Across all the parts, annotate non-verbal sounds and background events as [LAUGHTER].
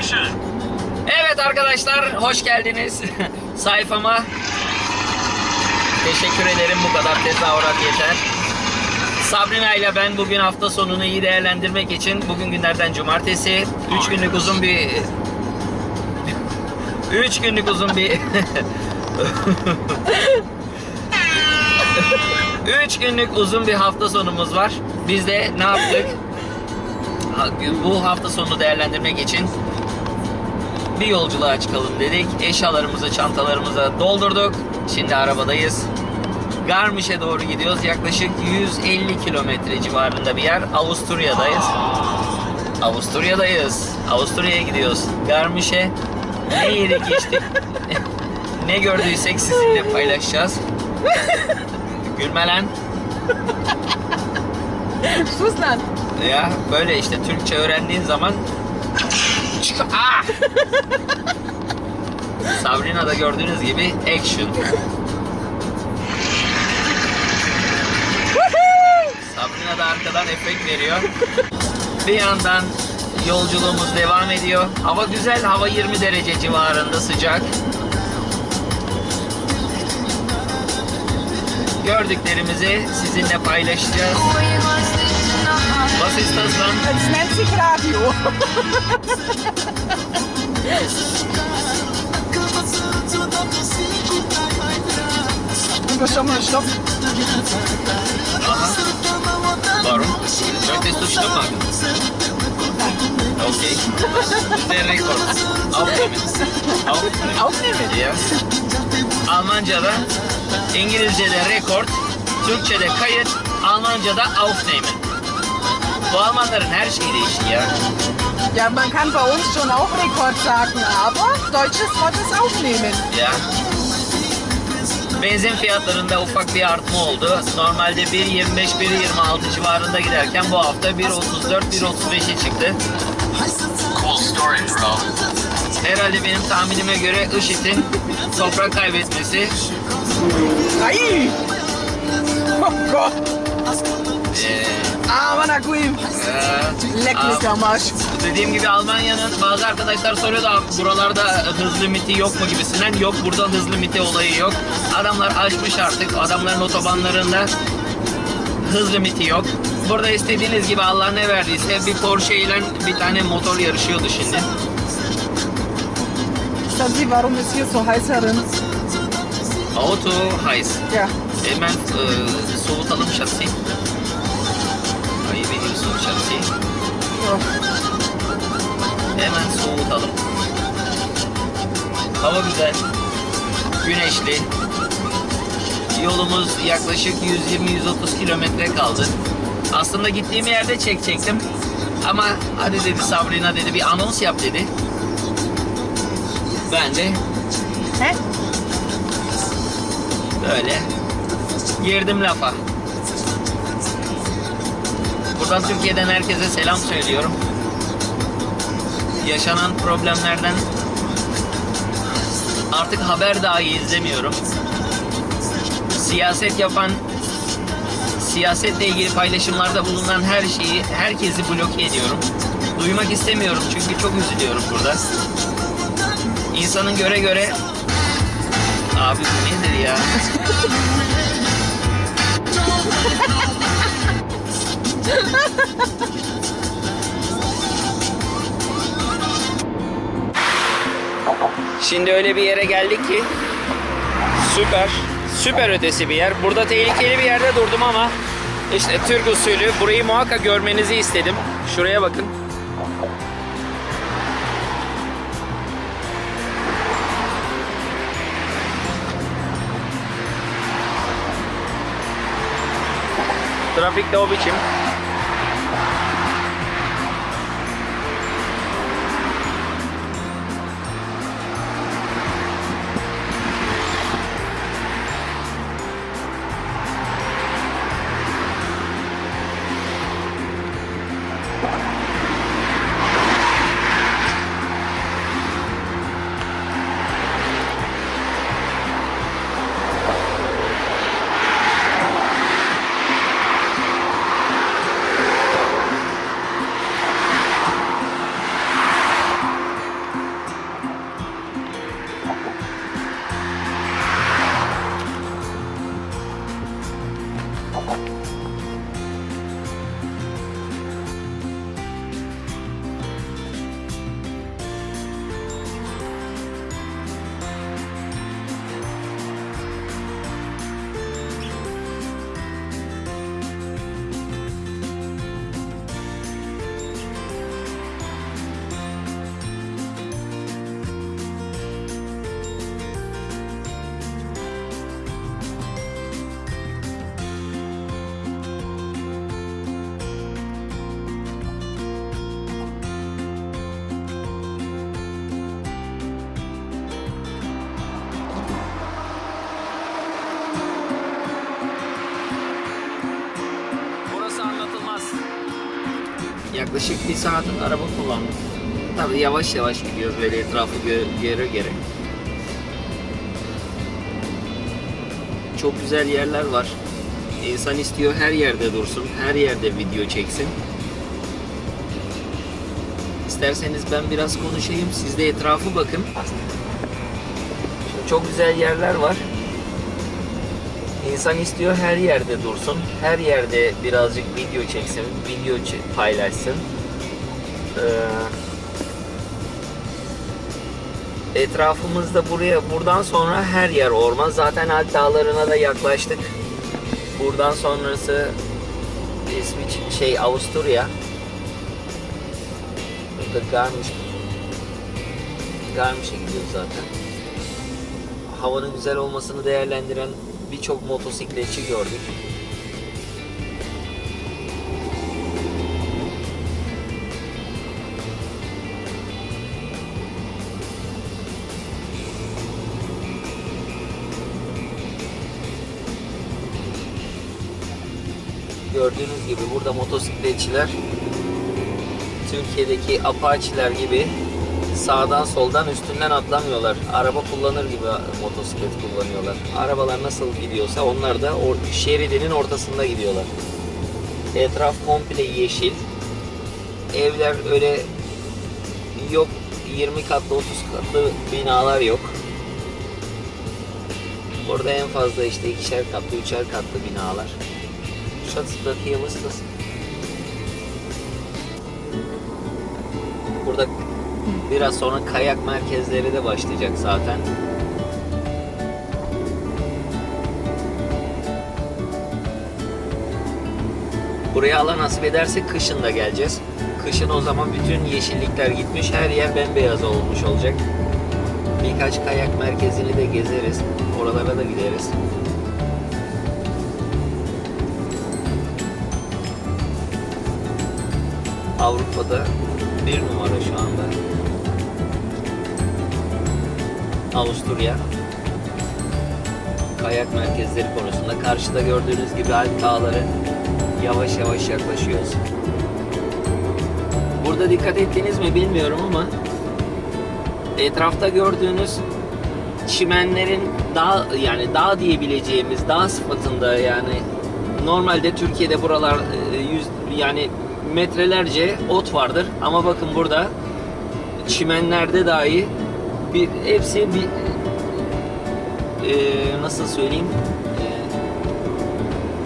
Action! Evet arkadaşlar hoş geldiniz [LAUGHS] sayfama. Teşekkür ederim bu kadar tezahürat yeter. Sabrina ile ben bugün hafta sonunu iyi değerlendirmek için bugün günlerden cumartesi 3 günlük uzun bir 3 günlük uzun bir 3 günlük uzun bir hafta sonumuz var. Biz de ne yaptık? Bu hafta sonunu değerlendirmek için bir yolculuğa çıkalım dedik. Eşyalarımızı, çantalarımızı doldurduk. Şimdi arabadayız. Garmiş'e doğru gidiyoruz. Yaklaşık 150 kilometre civarında bir yer. Avusturya'dayız. Avusturya'dayız. Avusturya'ya gidiyoruz. Garmiş'e ne yeri geçtik, [LAUGHS] ne gördüysek sizinle paylaşacağız. Gülme lan. Sus lan. Ya böyle işte Türkçe öğrendiğin zaman Çık- Ah! [LAUGHS] Sabrina da gördüğünüz gibi action. Sabrina da arkadan efekt veriyor. Bir yandan yolculuğumuz devam ediyor. Hava güzel, hava 20 derece civarında sıcak. Gördüklerimizi sizinle paylaşacağız. Was ist das lan? Das nennt sich Radio. Und das schon mal Stopp. Aha. Warum? Möchtest du Stopp machen? Okay. Der Rekord. Aufnehmen. Aufnehmen. Aufnehmen. Ya. Almanca'da, İngilizce'de rekord, Türkçe'de kayıt, Almanca'da aufnehmen. Bu Almanların her şeyi değişik ya. Ja, man kann bei uns schon auch Rekord sagen, aber deutsches Wort ist aufnehmen. Ya. Benzin fiyatlarında ufak bir artma oldu. Normalde 1.25-1.26 civarında giderken bu hafta 1.34-1.35'e çıktı. Cool story, bro. Herhalde benim tahminime göre IŞİD'in toprak kaybetmesi Ei! Oh Gott! Eee, Aber na gut. eee, Leck mich am Arsch. Dediğim gibi Almanya'nın bazı arkadaşlar soruyordu abi buralarda hız limiti yok mu gibisinden. Yok burada hız limiti olayı yok. Adamlar aşmış artık. Adamların otobanlarında hız limiti yok. Burada istediğiniz gibi Allah ne verdiyse bir Porsche ile bir tane motor yarışıyordu şimdi. Wissen Sie, warum ist hier so heiß herin? Auto heiß. Ja. Hemen e, soğutalım şasi. Ayıp ediyorsun şasi. Oh. Hemen soğutalım. Hava güzel. Güneşli. Yolumuz yaklaşık 120-130 kilometre kaldı. Aslında gittiğim yerde çekecektim. Ama hadi dedi Sabrina dedi bir anons yap dedi. Ben de Hä? böyle girdim lafa. Buradan Türkiye'den herkese selam söylüyorum. Yaşanan problemlerden artık haber dahi izlemiyorum. Siyaset yapan, siyasetle ilgili paylaşımlarda bulunan her şeyi, herkesi bloke ediyorum. Duymak istemiyorum çünkü çok üzülüyorum burada. İnsanın göre göre... Abi bu nedir ya? [LAUGHS] Şimdi öyle bir yere geldik ki süper, süper ötesi bir yer. Burada tehlikeli bir yerde durdum ama işte Türk usulü burayı muhakkak görmenizi istedim. Şuraya bakın. Trafik de o biçim. Yaklaşık bir saat araba kullandık. Tabii yavaş yavaş gidiyoruz böyle etrafı gö- göre göre. Çok güzel yerler var. İnsan istiyor her yerde dursun, her yerde video çeksin. İsterseniz ben biraz konuşayım, siz de etrafı bakın. Çok güzel yerler var. İnsan istiyor her yerde dursun, her yerde birazcık video çeksin, video paylaşsın. Ee, etrafımızda buraya buradan sonra her yer orman. Zaten Alp Dağları'na da yaklaştık. Buradan sonrası İsviç şey Avusturya. Burada Garmisch Garmisch'e gidiyoruz zaten. Havanın güzel olmasını değerlendiren birçok motosikletçi gördük. Gördüğünüz gibi burada motosikletçiler Türkiye'deki Apache'ler gibi sağdan soldan üstünden atlamıyorlar. Araba kullanır gibi motosiklet kullanıyorlar. Arabalar nasıl gidiyorsa onlar da or- şeridinin ortasında gidiyorlar. Etraf komple yeşil. Evler öyle yok 20 katlı 30 katlı binalar yok. Burada en fazla işte ikişer katlı, üçer katlı binalar. Was das? Burada biraz sonra kayak merkezleri de başlayacak zaten. Buraya Allah nasip ederse kışın da geleceğiz. Kışın o zaman bütün yeşillikler gitmiş, her yer bembeyaz olmuş olacak. Birkaç kayak merkezini de gezeriz. Oralara da gideriz. Avrupa'da bir numara şu anda. Avusturya. Kayak merkezleri konusunda karşıda gördüğünüz gibi Alp Dağları yavaş yavaş yaklaşıyoruz. Burada dikkat ettiniz mi bilmiyorum ama etrafta gördüğünüz çimenlerin dağ yani dağ diyebileceğimiz dağ sıfatında yani normalde Türkiye'de buralar e, yüz yani metrelerce ot vardır ama bakın burada çimenlerde dahi bir hepsi bir e, nasıl söyleyeyim e,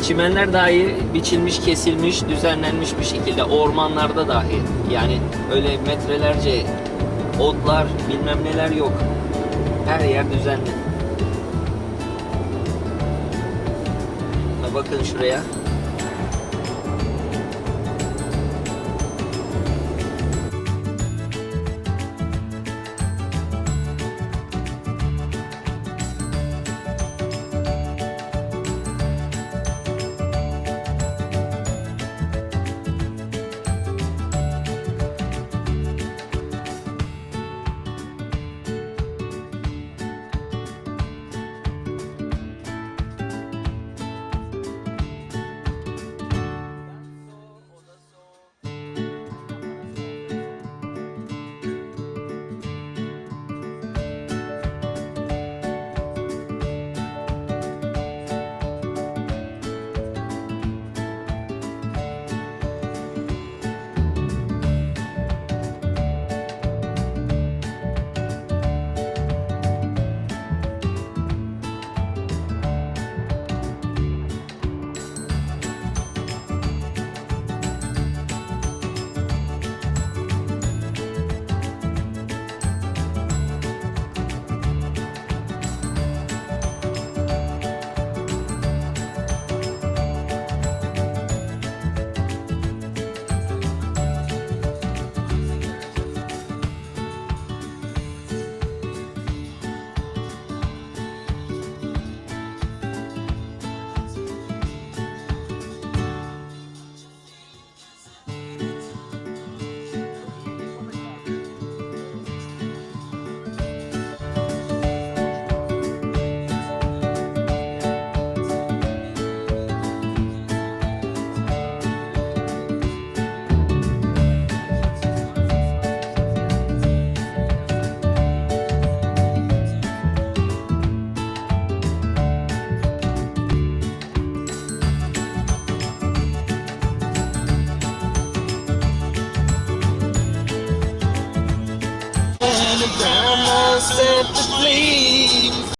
çimenler dahi biçilmiş, kesilmiş, düzenlenmiş bir şekilde ormanlarda dahi yani öyle metrelerce otlar bilmem neler yok. Her yer düzenli. Bakın şuraya. and grandma said to please.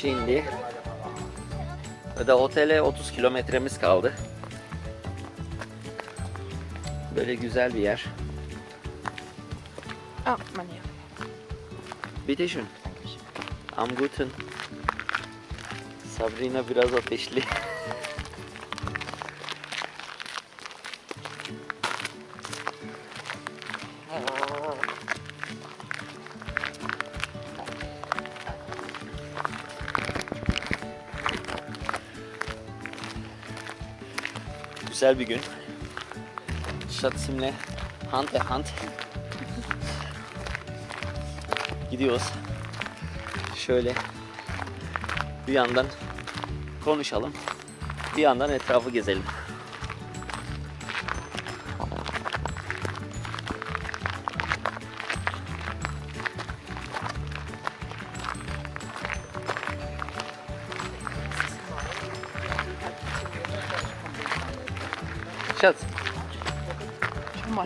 Şimdi da otele 30 kilometremiz kaldı. Böyle güzel bir yer. Ah, man hier. Bitte schön. Am guten. Sabrina biraz ateşli. [LAUGHS] Güzel bir gün. Şatsimle hand in hand gidiyoruz. Şöyle bir yandan konuşalım. Bir yandan etrafı gezelim.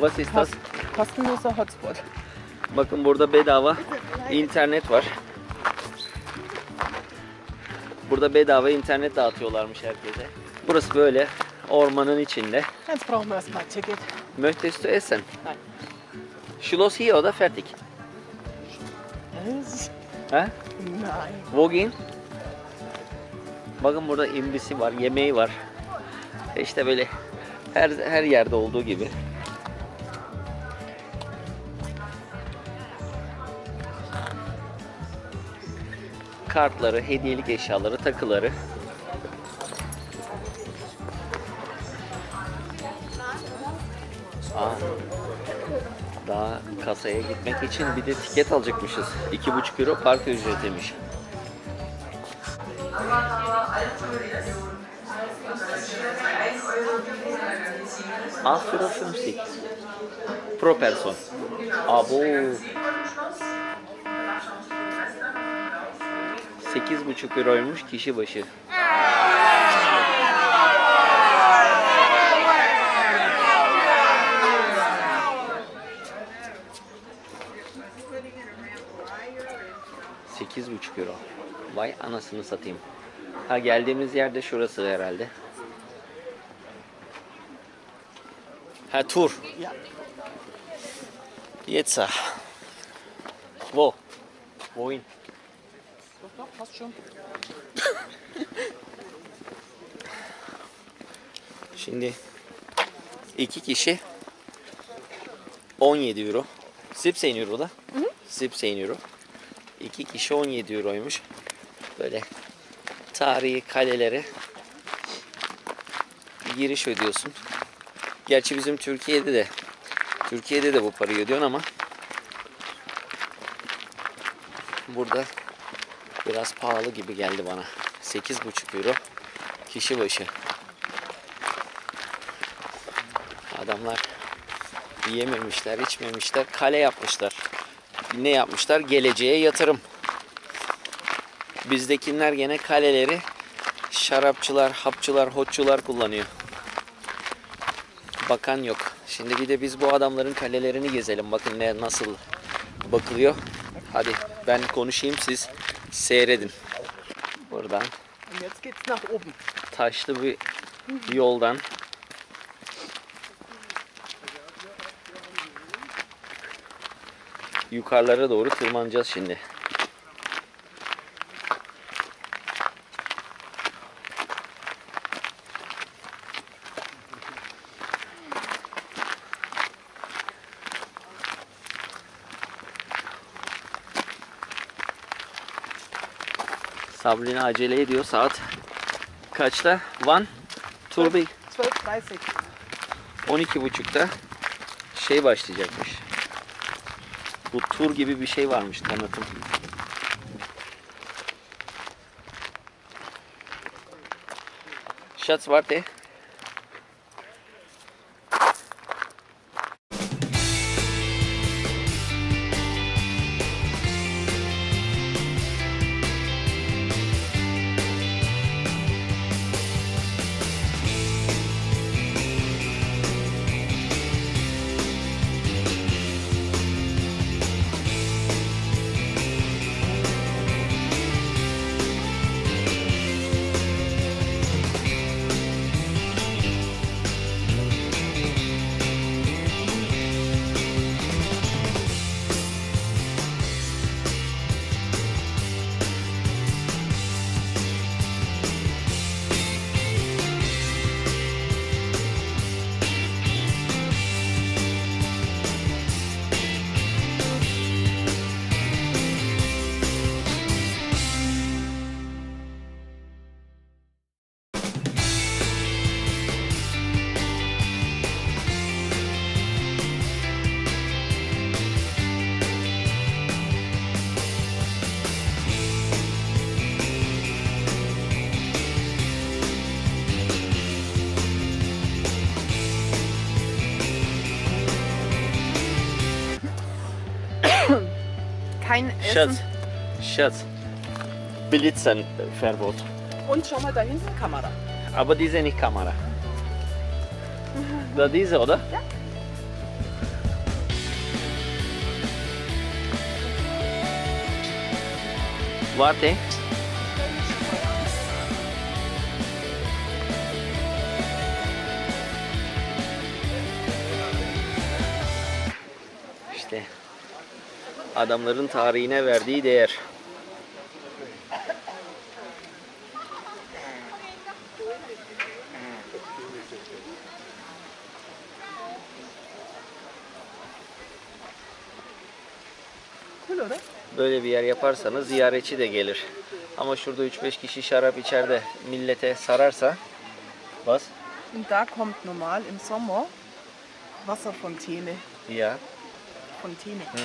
Was ist das? Kostenloser Hotspot. bakın burada bedava internet var. Burada bedava internet dağıtıyorlarmış herkese. Burası böyle ormanın içinde. Jetzt brauchen wir erstmal Ticket. Möchtest du essen? Nein. Schloss hier oder fertig? Was? Ha? Nein. Wo gehen? Bakın burada imlisi var, yemeği var. İşte böyle her her yerde olduğu gibi. Kartları, hediyelik eşyaları, takıları. Aa, daha kasaya gitmek için bir de tiket alacakmışız. 2,5 euro park ücretiymiş. Acht Euro 50 pro Person. Abo. Sekiz buçuk euroymuş kişi başı. Sekiz buçuk euro. Vay anasını satayım. Ha geldiğimiz yerde şurası herhalde. Ha tur. Jetzt. Wo? Wohin? Doch, passt schon. Şimdi iki kişi 17 euro. 17 euro da. 17 euro. İki kişi 17 euroymuş. Böyle tarihi kalelere giriş ödüyorsun. Gerçi bizim Türkiye'de de Türkiye'de de bu parayı ödüyorsun ama burada biraz pahalı gibi geldi bana. 8,5 euro kişi başı. Adamlar yememişler, içmemişler, kale yapmışlar. Ne yapmışlar? Geleceğe yatırım. Bizdekiler gene kaleleri şarapçılar, hapçılar, hotçular kullanıyor. Bakan yok. Şimdi bir de biz bu adamların kalelerini gezelim. Bakın ne nasıl bakılıyor. Hadi ben konuşayım siz seyredin. Buradan taşlı bir yoldan yukarılara doğru tırmanacağız şimdi. Sabrina acele ediyor. Saat kaçta? One, tur bir 12.30. 12.30'da şey başlayacakmış. Bu tur gibi bir şey varmış tanıtım. Schatz, warte. Kein Schatz, Essen. Schatz. Blitzernverbot. Und schau mal da hinten Kamera. Aber diese nicht Kamera. Da diese, oder? Ja. Warte. İşte adamların tarihine verdiği değer. Böyle bir yer yaparsanız ziyaretçi de gelir. Ama şurada 3-5 kişi şarap içeride millete sararsa bas Und da kommt normal im Sommer Wasserfontäne. ya Fontäne. Komm,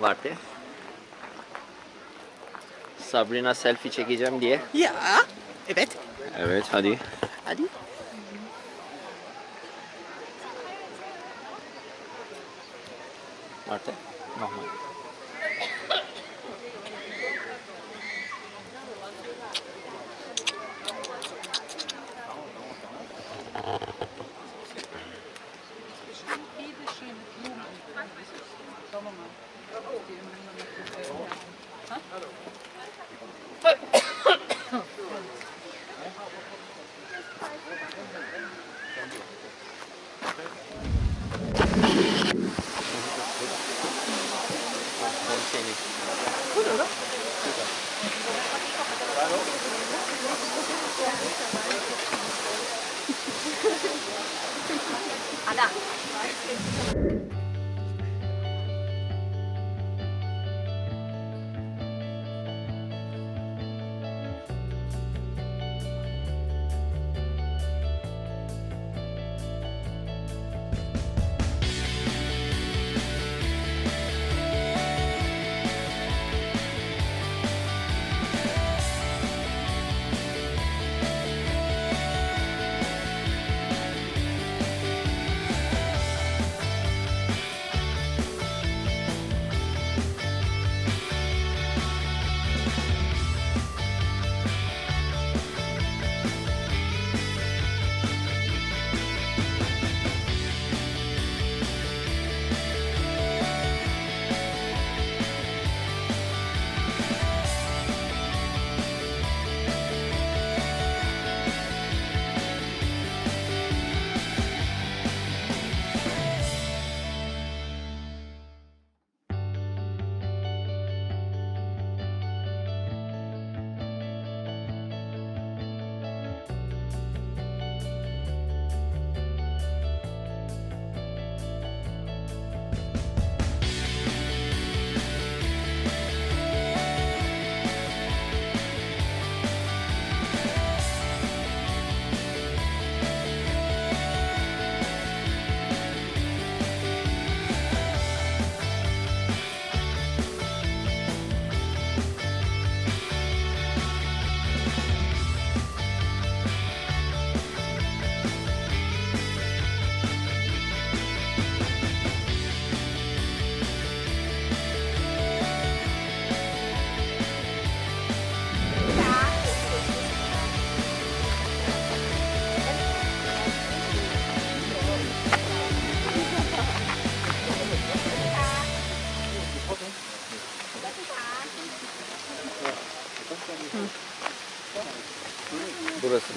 vardı. Sabrina selfie çekeceğim diye. Ja. Evet. Evet hadi. Adi. Warte, nochmal. Konuşayım. Thank you.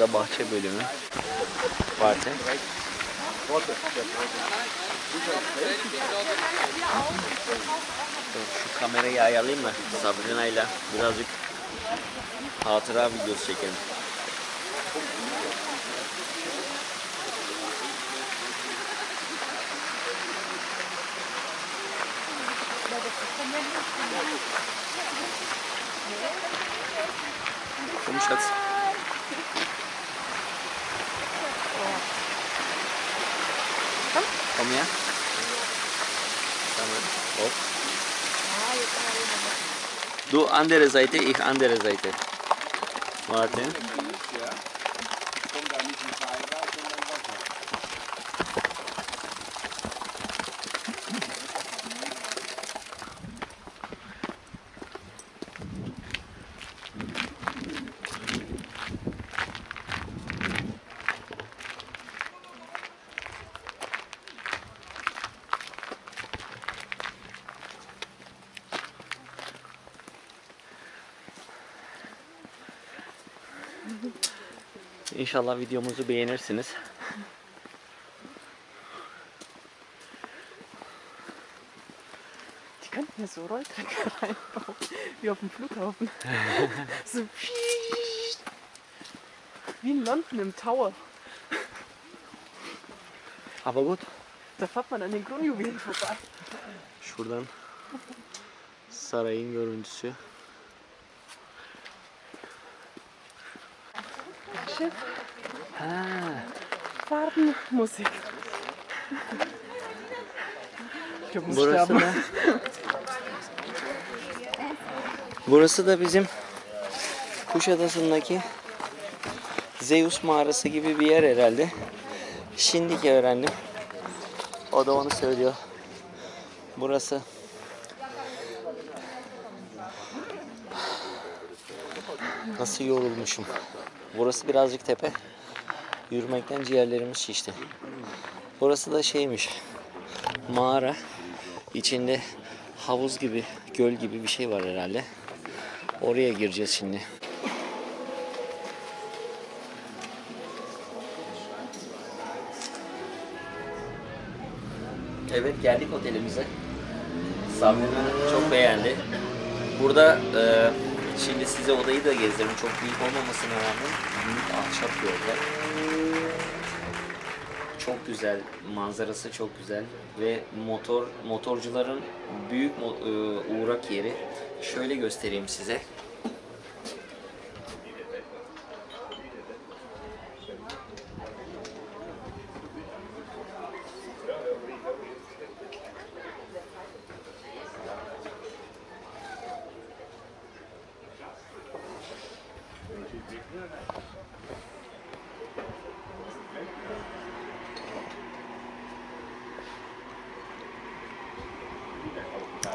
Da bahçe bölümü. Parti. Şu kamerayı ayarlayayım mı? Sabrina ile birazcık hatıra videosu çekelim. Komm, Schatz. Her. Tamam. Hop. Du andere Seite, ich andere Seite. Warte. İnşallah videomuzu beğenirsiniz. Die könnten hier so Rolltrecker reinbauen, wie auf dem Flughafen. [LAUGHS] so wie in London im Tower. Aber gut. Da fährt man an den Kronjuwelen vorbei. Şuradan sarayın görüntüsü. Schiff, Ha, Farben, Musik. Ich glaub, muss burası sterben. da Burası da bizim Kuşadası'ndaki Zeus mağarası gibi bir yer herhalde. Şimdiki öğrendim. O da onu söylüyor. Burası Nasıl yorulmuşum. Burası birazcık tepe. Yürümekten ciğerlerimiz şişti. Burası da şeymiş. Mağara. İçinde havuz gibi, göl gibi bir şey var herhalde. Oraya gireceğiz şimdi. Evet geldik otelimize. Sabri çok beğendi. Burada e, şimdi size odayı da gezdirdim. Çok büyük olmamasına rağmen büyük ahşap bir oda. Çok güzel, manzarası çok güzel ve motor motorcuların büyük e, uğrak yeri. Şöyle göstereyim size.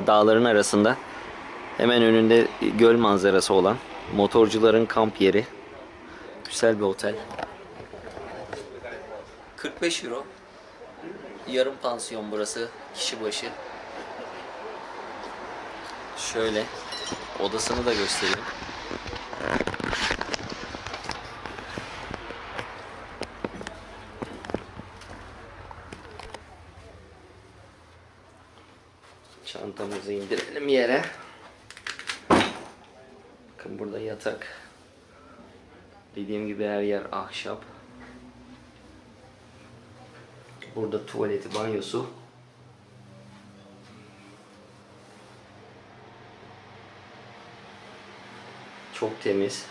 Dağların arasında hemen önünde göl manzarası olan motorcuların kamp yeri. Güzel bir otel. 45 euro. Yarım pansiyon burası kişi başı. Şöyle odasını da göstereyim. Bakın burada yatak. Dediğim gibi her yer ahşap. Burada tuvaleti, banyosu. Çok temiz.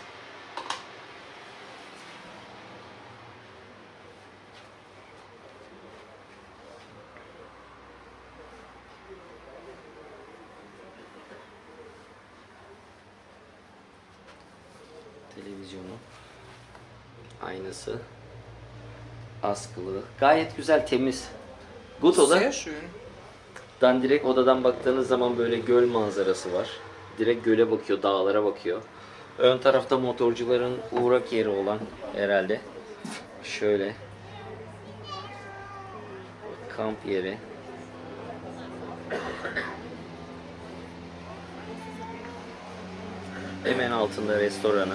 Aynası. Askılı. Gayet güzel, temiz. Good oda. Dan direkt odadan baktığınız zaman böyle göl manzarası var. Direkt göle bakıyor, dağlara bakıyor. Ön tarafta motorcuların uğrak yeri olan herhalde. Şöyle. Kamp yeri. Hemen altında restoranı.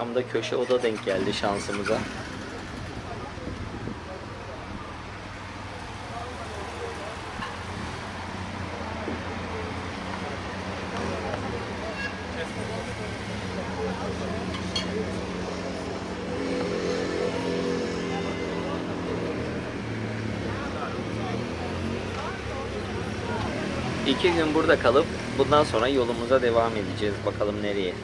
Tam da köşe oda denk geldi şansımıza. İki gün burada kalıp bundan sonra yolumuza devam edeceğiz. Bakalım nereye.